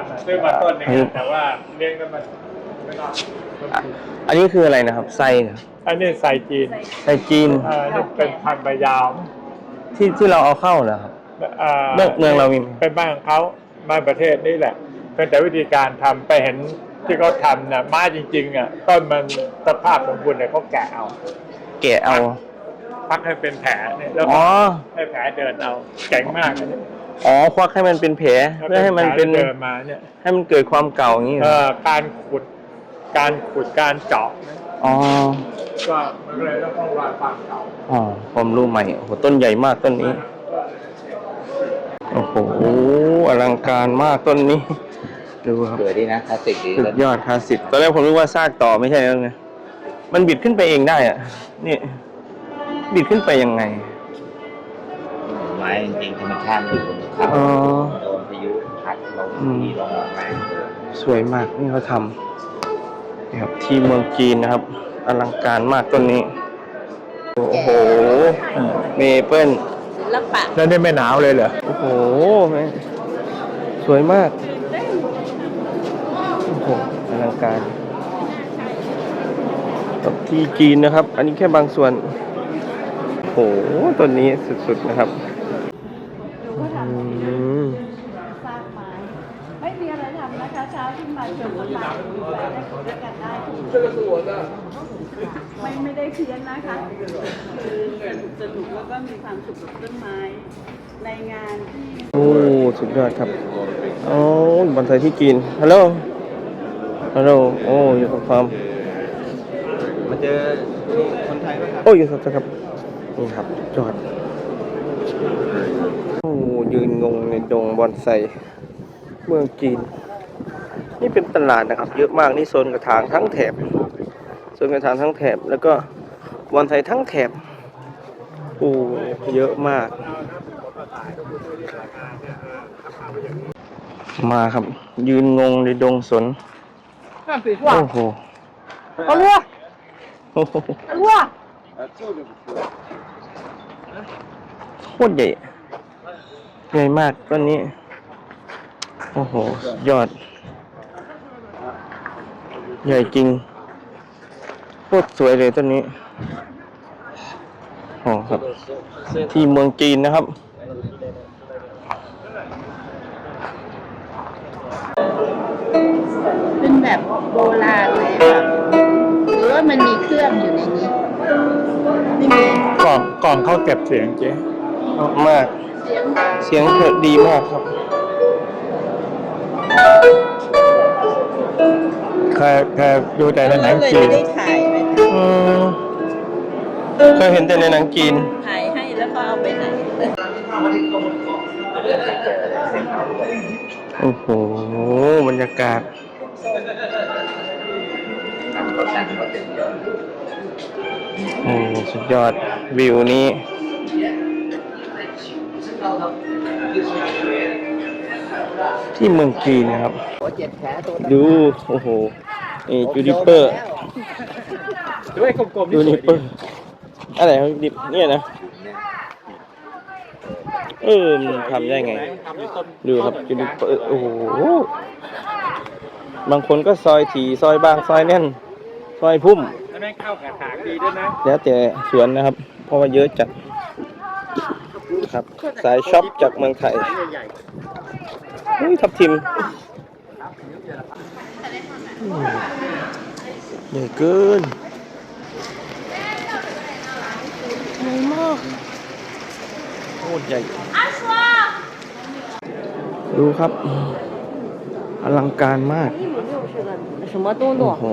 นน่ะซื้อมาต้นหนึงอืมอะแต่ว่าเลี้ยงแล้วมันไม่รอดอันนี้คืออะไรนะครับไส้เหรออันนี้ใส่จีนไส้จีนอ่านี่เป็นพันธุ์ใบยาวที่ที่เราเอาเข้าเหรอครับอ่าเมืองเมืองเรามีไหมเป็นบ้านของเขาบ้านประเทศนี่แหละเป็นแต่วิธีการทำไปเห็นที่เขาทำน่ะไม้จริงๆอะต้นมันสภาพสมบูรณ์เนี่ยเขาแกะเอา แกะเอาพักให้เป็นแผลเนี่ยแล้วอ๋ก็อให้แผลเดินเอาเจ๋งมากอันนี้ อ๋อควักให้มันเป็นแผลเพื่อให้มันเป็นแผลเดินมาเนี่ยให้มันเกิดความเก่าอย่างนี้เหรเอ่ออการขุด การขุดการเจาะอ๋อก็มันก็เลยต้องต้องรอยความเก่าอ๋อความรู้ใหม่โอ้โหต้นใหญ่มากต้นนี้โอ้โหอลังการมากต้นนี้ดูครับสวยดีนะคลาสสิกดีสุดยอดคลาสสิกตอนแรกผมนึกว่าซากต่อไม่ใช่แล้วไงมันบิดขึ้นไปเองได้อะนี่บิดขึ้นไปยังไงไม้จริงๆธรรมชาติ อยู่บนเขาอ๋อ โดนพายุพัดลงอืม ที่ลงแรงสวยมากนี่เขาทำนี่ครับที่เมืองจีนนะครับ อลังการมากต้นนี้ โอ้โหเมเปิลศิลปะแล้วนี่ไม่หนาวเลยเหรอ โอ้โหแม่งสวยมากโอ้โหอลังการกับที่จีนนะครับ อันนี้แค่บางส่วน โอ้โหต้นนี้สุดๆนะครับ ดูเขาท อืมำสร้างไม้ ไม่มีอะไรทำนะคะ เช้าขึ้นมาชวนต้นไม้ได้คุยด้วยกันได้ไม่ไม่ได้เพี้ยนนะคะ คือสนุกแล้วก็มีความสุขกับต้นไม้ ในงานที่ โอ้ สุด ยอดครับโอ้บอลไทยที่จีนฮัลโหลฮัลโหลโอ้อยู่กับความมาเจอคนไทยไหมครับโอ้อยู่ครับครับนี่ครับจอดโอ้ยืนงงในดงบอนไซเมืองจีน นี่เป็นตลาดนะครับ เยอะมากนี่โซนกระถางทั้งแถบโซนกระถางทั้งแถบแล้วก็บอนไซทั้งแถบโอ้เยอะมาก มาครับ ยืนงงในดงสน โอ้โหเอาลัวโอ้โหเอาลัวโคตรใหญ่ใหญ่มากต้นนี้ โอ้โหสุดยอด ใหญ่จริงโคตรสวยเลยต้นนี้โอ้ครับ ที่เมืองจีนนะครับ แบบโบราณเลยค่ะหรือว่ามันมีเครื่องอยู่ในนี้ไม่มีกล่องกล่องเขาเก็บเสียงเจ๊มาก เสียงเสียงเธอดีมากครับ เคยเคยดูแต่ในหนังเลยจีนได้ถ่ายไหมคะอืมเคยเห็นแต่ในหนังจีนถ่ายให้แล้วก็เอาไปไหนโอ้โหบรรยากาศ ตั้งรถตั้งรถเต็มยนต์โอ้สุดยอดวิวนี้ ที่เมืองจีนนะครับดู โอ้โหนี่จูดิเปอร์ ด้วยกลมๆจูนี่สดิวยเปอดีร์อะไรครับดิบเนี่ยนะ เออมันทำได้ไงดูครับจูดิเปอร์โอ้โห บางคนก็ซอยถี่ซอยบางซอยแน่น ซอยพุ่มแล้วแม่งเข้ากระถางดีด้วยนะแล้วแต่สวนนะครับ เพราะว่าเยอะจัดครับ สายช็อปจากเมืองไทยอุ้ยทับทิมอืมใหญ่เกินใหญ่มากโคตรใหญ่ ดูครับ อลังการมาก 什么东 โอ้โห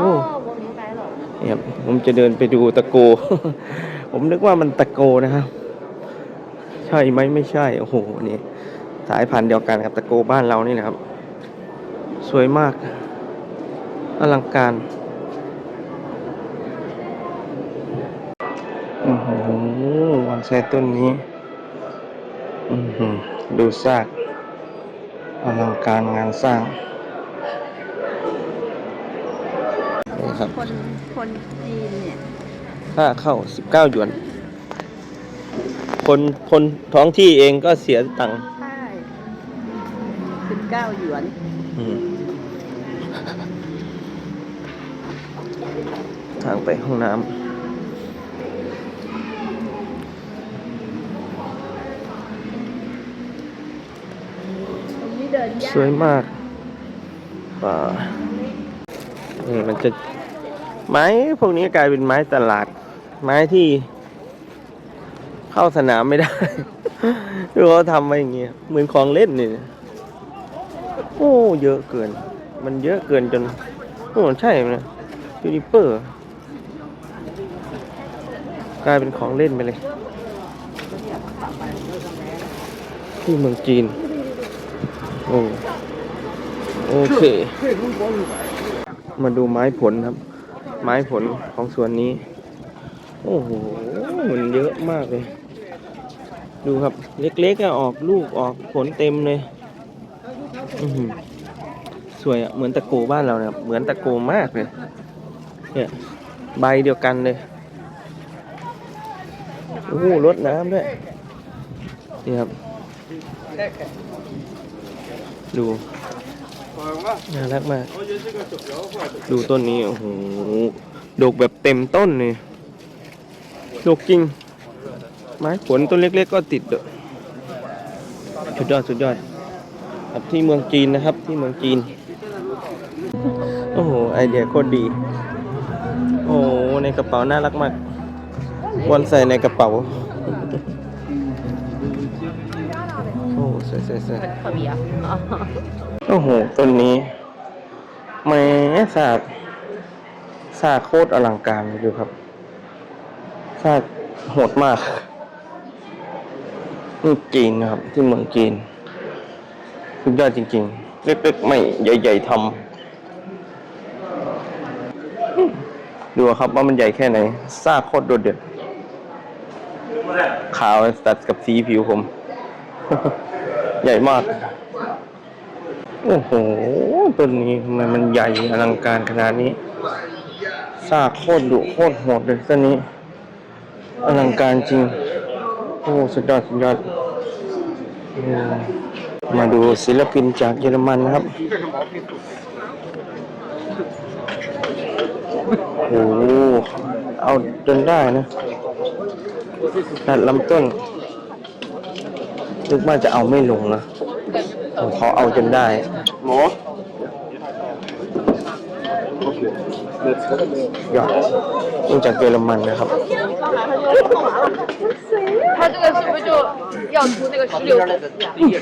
哦，我明白了。 เนี่ยผมจะเดินไปดูตะโก ผมนึกว่ามันตะโกนะครับ ใช่ไหมไม่ใช่ โอ้โห นี่ สายพันธุ์เดียวกันกับตะโกบ้านเรานี่แหละครับ สวยมาก อลังการโอ้โหวันแซต้นนี้ อือหือดูซาก อลังการงานสร้าง นี่ครับ คนคนจีนเนี่ยค่าเข้า 19 หยวน คนคนท้องที่เองก็เสียตังค์ใช่สิบ49หยวนอืมทางไปห้องน้ำตรงนี้เดินยากสวยมากป่า นี่มันจะ ไม้พวกนี้กลายเป็นไม้ตลาด ไม้ที่เข้าสนามไม่ได้ดูเขาทำมาอย่างเงี้ยเหมือนของเล่นนี่โอ้เยอะเกิน มันเยอะเกินจนโอ้ใช่ไหมยูนิเปอร์ กลายเป็นของเล่นไปเลย ที่เมืองจีน โอ้โอเค มาดูไม้ผลครับ ไม้ผลของสวนนี้ โอ้โห มันเยอะมากเลย ดูครับ เล็กๆอะออกลูกออกผลเต็มเลยอือหือสวยอะเหมือนตะโกบ้านเราเนี่ยเหมือนตะโกมากเลย เนี่ย ใบเดียวกันเลย โอ้โหรดน้ำด้วย นี่ครับ ดู น่ารักมาก ดูต้นนี้โอ้โหดกแบบเต็มต้นเลยดกจริง ไม้ผลต้นเล็กๆก็ติดด้วยสุดยอดสุดยอดครับที่เมืองจีนนะครับที่เมืองจีน โอ้โห ไอเดียโคตรดี โอ้โหในกระเป๋าน่ารักมากวันใส่ในกระเป๋า สวยสวยสวยขบีอะโอ้โหต้นนี้แหม้สากสากโคตรอลังการเลยดูครับสากโหดมากนี่จีนนะครับ ที่เมืองจีนสุดยอดจริง ๆ เล็กๆ ไม่ใหญ่ ๆทำดูครับว่ามันใหญ่แค่ไหนซากโคตรโดดเด่นขาวตัดกับสีผิวผม ใหญ่มาก โอ้โหต้นนี้ทำไมมันใหญ่อลังการขนาดนี้ซากโคตรดุโคตรโหดเลยต้นนี้ อลังการจริง โอ้สุดยอดสุดยอดมาดูศิลปินจากเยอรมันนะครับ โอ้โหเอาจนได้นะตัดลำต้น นึกว่าจะเอาไม่ลงนะโอ้เขาเอาจนได้ ยอดนี่จากเยอรมันนะครับ 他这个是不是就要出那个石榴种子呀？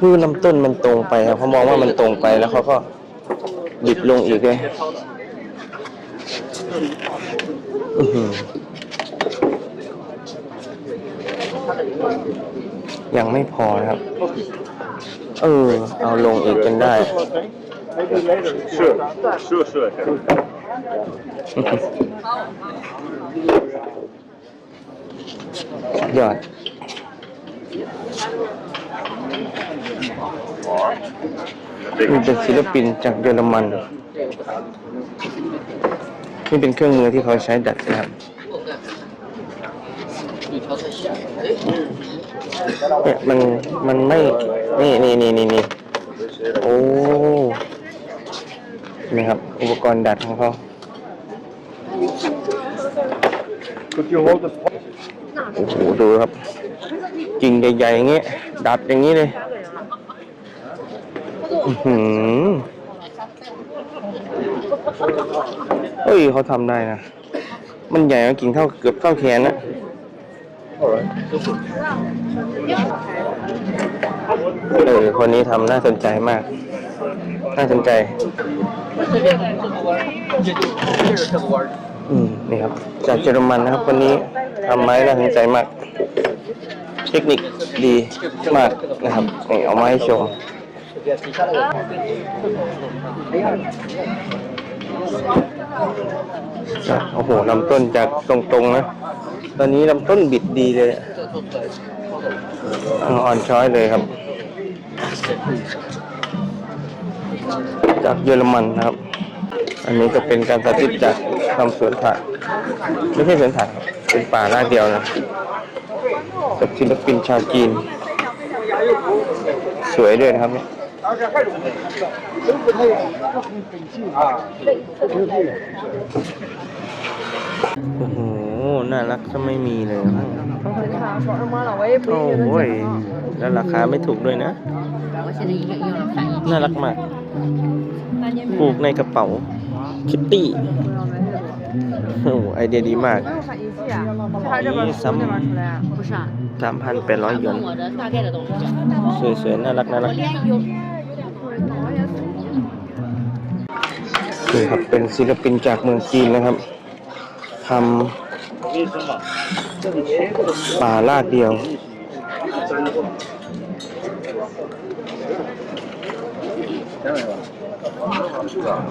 คือลำต้นมันตรงไปครับเขามองว่ามันตรงไปแล้วเขาก็บิดลงอีกเลยอื้อหือ ยังไม่พอนะครับ เออ เอาลงอีกจนได้ Maybe later. Sure. Sure, sure. ยอดนี่เป็นศิลปินจากเยอรมัน นี่เป็นเครื่องมือที่เขาใช้ดัดนะครับ เนี่ยมันมันไม่นี่นี่นี่นี่นี่โอ้นี่ครับ อุปกรณ์ดัดของเขา Could you hold the โอ้โหดูครับกิ่งใหญ่ๆอย่างเงี้ยดัดอย่างนี้เลยอือหือเฮ้ยเขาทำได้นะ มันใหญ่กว่ากิ่งเท่าเกือบเท่าแขนนะ เออคนนี้ทำน่าสนใจมาก น่าสนใจ อืมนี่ครับ จากเยอรมันนะครับคนนี้ทำไม้น่าสนใจมาก เทคนิคดีมากนะครับนี่เอามาให้ชมโอ้โหลำต้นจากตรงๆนะ ตอนนี้ลำต้นบิดดีเลยอ่อนช้อยเลยครับ จากเยอรมันนะครับ อันนี้ก็เป็นการสาธิตจากทำสวนผักไม่ใช่สวนผักครับเป็นป่าหน้าเดียวนะจากศิลปินชาวจีน สวยด้วยนะครับเนี่ยอ้โห น่ารักก็ไม่มีเลย 你好，说什么了？我也不 โอ้ 一定能 โหย 讲啊。 แล้วราคาไม่ถูกด้วยนะ 我现在已经用了翻译 น่ารักมาก ปลูกในกระเป๋า คิตตี้ โอ้โหไอเดียดีมาก 没有翻译器啊？是他这边从那边出来啊？不是啊， 3,800หยวน 问我的大概的东西。 สวยๆ น่ารักน่ารัก 我连有 นี่ครับ เป็นศิลปินจากเมืองจีนนะครับทำ ปลาลาดเดียว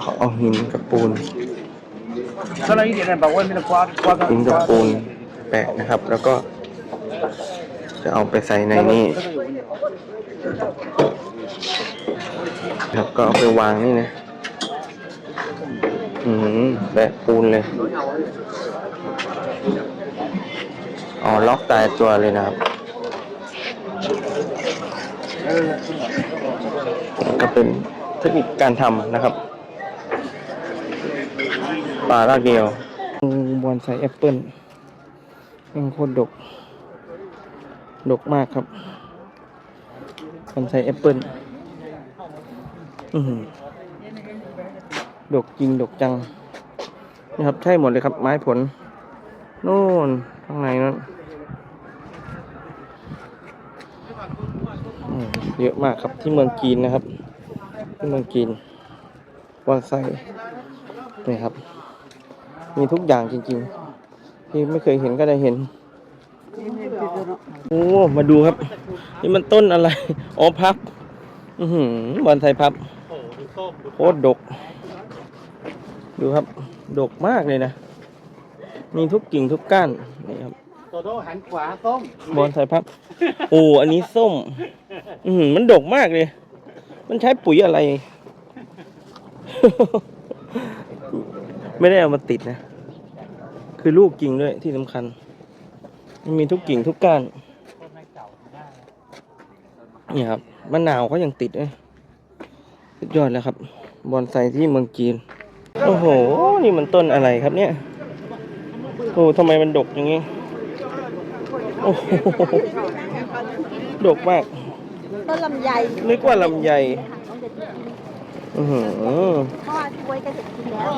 เขาเอาหินกับปูนหินกับปูนแปะนะครับ แล้วก็จะเอาไปใส่ในนี่ครับก็เอาไปวางนี่นะ อืมแปะปูนเลย อ๋อล็อกตายตัวเลยนะครับ ก็เป็นเทคนิคการทำนะครับป่ารากเดียวบอนไซแอปเปิลยังโคตรดก ดกมากครับบอนไซแอปเปิลดกจริง ดกจังนี่ครับ ใช่หมดเลยครับ ไม้ผล น่นข้างในนั้นเยอะมากครับที่เมืองจีนนะครับ ที่เมืองจีนบอนไซนี่ครับ มีทุกอย่างจริงๆ ที่ไม่เคยเห็นก็ได้เห็นโอ้มาดูครับ นี่มันต้นอะไรอ๋อพับ อือหือบอนไซพับโคตรดก ดูครับ ดกมากเลยนะ มีทุกกิ่งทุกก้านนี่ครับโตโต้หันขวาส้มบอนไซพับโอ้อันนี้ส้ม อือหือมันดกมากเลย มันใช้ปุ๋ยอะไร ไม่ได้เอามาติดนะ คือลูกกิ่งด้วยที่สำคัญ มันมีทุกกิ่งทุกก้านนี่ครับมะนาวก็ยังติดเลยสุดยอดแล้วครับ บอนไซที่เมืองจีน โอ้โห นี่มันต้นอะไรครับเนี่ย โอ้ทำไมมันดกอย่างนี้ โอ้โหดกมาก ต้นลำไยนึกว่าลำไยอือหือเพราะว่าที่ไว้ก็จะกินแล้ว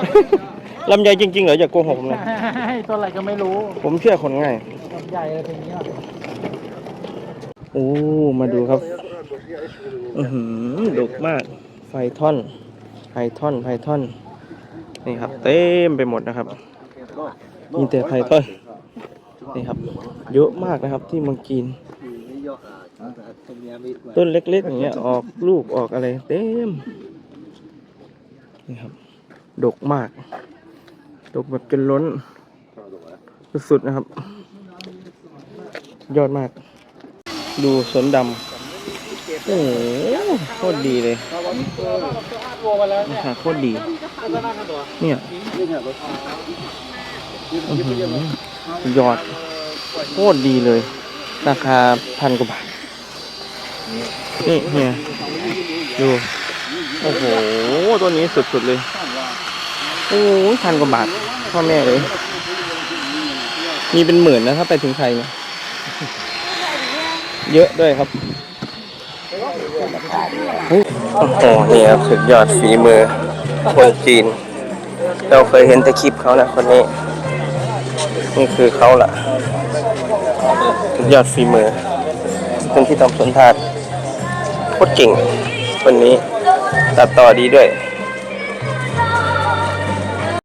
ลำไยจริงๆเหรออย่าโกหกผมนะต้นอะไรก็ไม่รู้ ผมเชื่อคนง่ายลำใหญ่อะไรเป็นอย่างนี้โอ้ มาดูครับ อือหือดกมาก ไฟท่อน ไฟท่อน ไฟท่อน นี่ครับ เต็มไปหมดนะครับ มีแต่ไฟท่อนนี่ครับ เยอะมากนะครับที่มืองจีนต้นเล็กๆอย่างเงี้ยออกลูกออกอะไรเต็มนี่ครับ ดกมาก ดกแบบจนล้น สุดๆนะครับ ยอดมาก ดูสนดำโอ้โหโคตรดีเลยราคาโคตรดี เนี่ย ยอดโคตรดีเลย ราคาพันกว่าบาท นี่เนี่ยดู โอ้โห ตัวนี้สุดๆเลย โอ้พันกว่าบาท พ่อแม่เลย มีเป็นหมื่นนะถ้าไปถึงไทยเนี่ยเยอะด้วยครับโอ้โหนี่ครับสุดยอดฝีมือคนจีน เราเคยเห็นแต่คลิปเขานะคนนี้ นี่คือเขาล่ะยอดฝีมือคนที่ทำสวนทาดโคตรเก่งคนนี้ตัดต่อดีด้วย